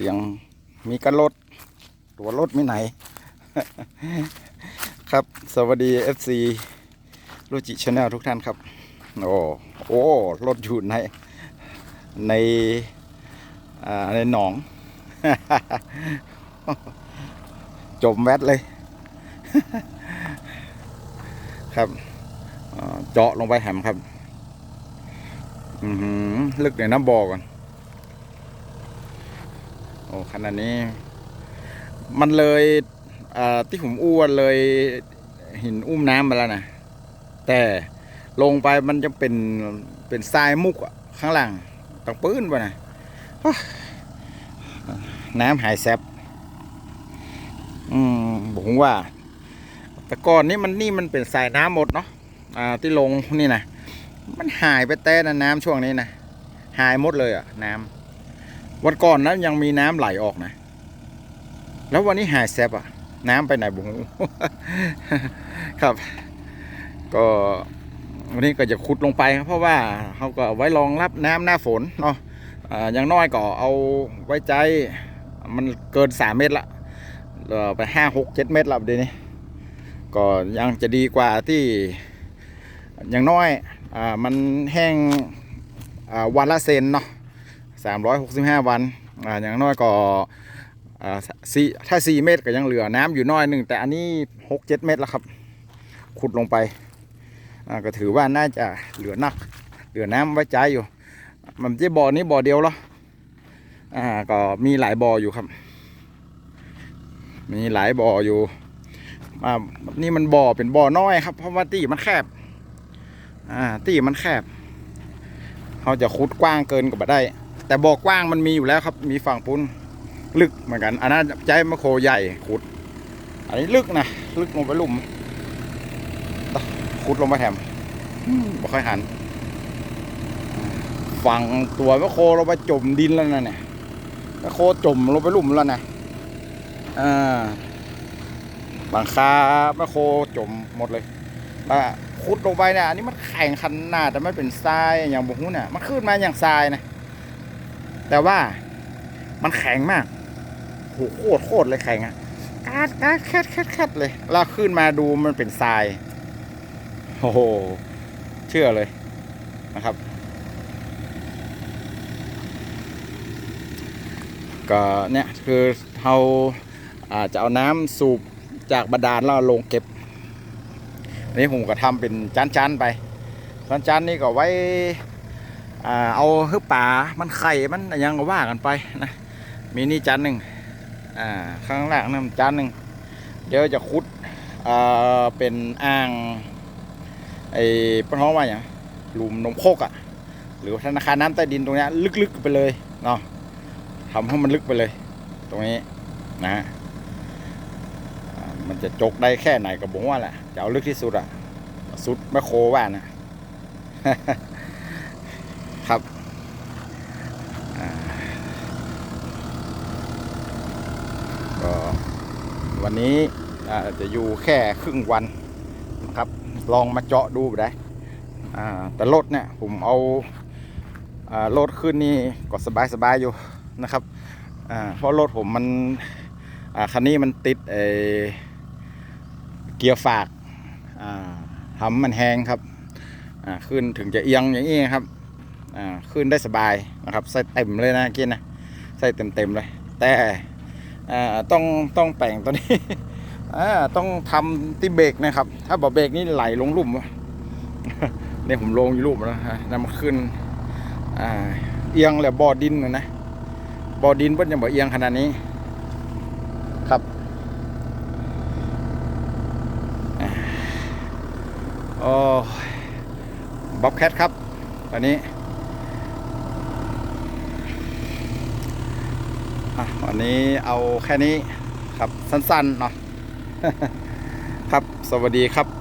เสียงมีกระรถตัวรถไม่ไหน ครับ สวัสดี FC รูจิชาแนลทุกท่านครับ โอ้โอ้รถอยู่ใน ในในหนอง จมแวดเลย ครับเจาะลงไปแหมครับ อือหือลึกในน้ำบ่อก่อน โอ้ขนาดนี้ มันเลยที่ผมอ้วนเลยหินอุ้มน้ำมาแล้วนะแต่ลงไปมันจะเป็นเป็นทรายมุกข้างล่างต้องปื้นไปนะน้ำหายแซบอืมผมว่า แต่ก่อนนี้มันนี่มันเป็นสายน้ำหมดเนาะอ่าที่ลงนี่นะมันหายไปแต่นะน้ำช่วงนี้นะหายหมดเลยอะน้ำ วันก่อนนั้นยังมีน้ำไหลออกนะ แล้ววันนี้หายแซบอะน้ำไปไหนบุงครับ ก็วันนี้ก็จะขุดลงไปครับเพราะว่าเขาก็ไว้รองรับน้ำหน้าฝนเนาะอย่างน้อยก็เอาไว้ใจมันเกินสามเมตรละไปห้าหกเจ็ดเมตรละเดี๋ยวนี้ก็ยังจะดีกว่าที่อย่างน้อยอมันแห้งวันละเซนเนาะ สามร้อยหกสิบห้าวันอ่าอย่างน้อยก็อ่าสี่ถ้าสี่เมตรก็ยังเหลือน้ำอยู่น้อยหนึ่งแต่อันนี้หกเจ็ดเมตรแล้วครับ ขุดลงไปอ่าก็ถือว่าน่าจะเหลือนัก เหลือน้ำไว้ใจอยู่ มันจะบ่อนี้บ่อเดียวเหรออ่าก็มีหลายบ่ออยู่ครับ มีหลายบ่ออยู่อ่านี่มันบ่อเป็นบ่อน้อยครับ เพราะว่าตีมันแคบอ่าตีมันแคบเขาจะขุดกว้างเกินกว่าได้ แต่บ่อกว้างมันมีอยู่แล้วครับ มีฝั่งปุ้นลึกเหมือนกัน อันนั้นใจมะโคใหญ่ขุด อันนี้ลึกนะ ลึกลงไปลุ่ม ขุดลงไปแถมบ่ค่อยหัน ฝั่งตัวมะโคเราไปจมดินแล้วนะเนี่ยมะโคจมลงไปลุ่มแล้วนะอ่าหลังคาแมคโคจมหมดเลยแล้วขุดลงไปเนี่ยอันนี้มันแข็งขนาดแต่ไม่เป็นทรายอย่างบุกหุ้นเนี่ยมันขึ้นมาอย่างทรายนะ แต่ว่ามันแข็งมากโหโคตรโคตรเลยแข็งอะกาดกาดแคดแคดแคดเลยแล้วขึ้นมาดูมันเป็นทรายโอ้โห เชื่อเลยนะครับ ก็เนี่ยคือเราอาจจะเอาน้ำสูบจากบาดาลแล้วลงเก็บอันนี้ผมก็ทำเป็นจานๆไปจานๆนี่ก็ไว้ เอาฮึบป่ามันไข่มันอิหยังก็ว่ากันไปนะมีนี่จานหนึ่งข้างล่างนั่นจานหนึ่งเดี๋ยวจะขุดเป็นอ่างไอ้ปน้องว่าอย่างหลุมนมโคกอะ่ะ หรือธนาคารน้ำใต้ดินตรงเนี้ยลึกๆไปเลยเนาะทำให้มันลึกไปเลย ตรงนี้นะฮะมันจะจกได้แค่ไหนก็บอกว่าแหละจะเอาลึกที่สุดอะสุดแมคโครว่านะ ครับอ่าก็ วันนี้จะอยู่แค่ครึ่งวันนะครับ ลองมาเจาะดูได้แต่รถเนี่ยผมเอารถขึ้นนี่ก็สบายสบายๆอยู่นะครับเพราะรถผมมันคันนี้มันติดเกียร์ฝากทำมันแห้งครับขึ้นถึงจะเอียงอย่างนี้ครับขึ้นได้สบายนะครับใส่เต็มเลยนะกินนะใส่เต็มเต็มๆเลย แต่ อ่าต้องต้องแปลงตัวนี้อ่าต้องทำที่เบรกนะครับ ถ้าบอกเบรกนี่ไหลลงลุ่มเนี่ยผมลงอยู่ลุ่มแล้วฮะแล้วมันขึ้นอ่าเอียงแล้วบ่อดินนะนะบ่อดินเพิ่นยังบ่เอียงขนาดนี้ครับอ่าโอ้บ๊อบแคทครับวันนี้อะ วันนี้เอาแค่นี้ครับสั้นๆเนาะครับสวัสดีครับ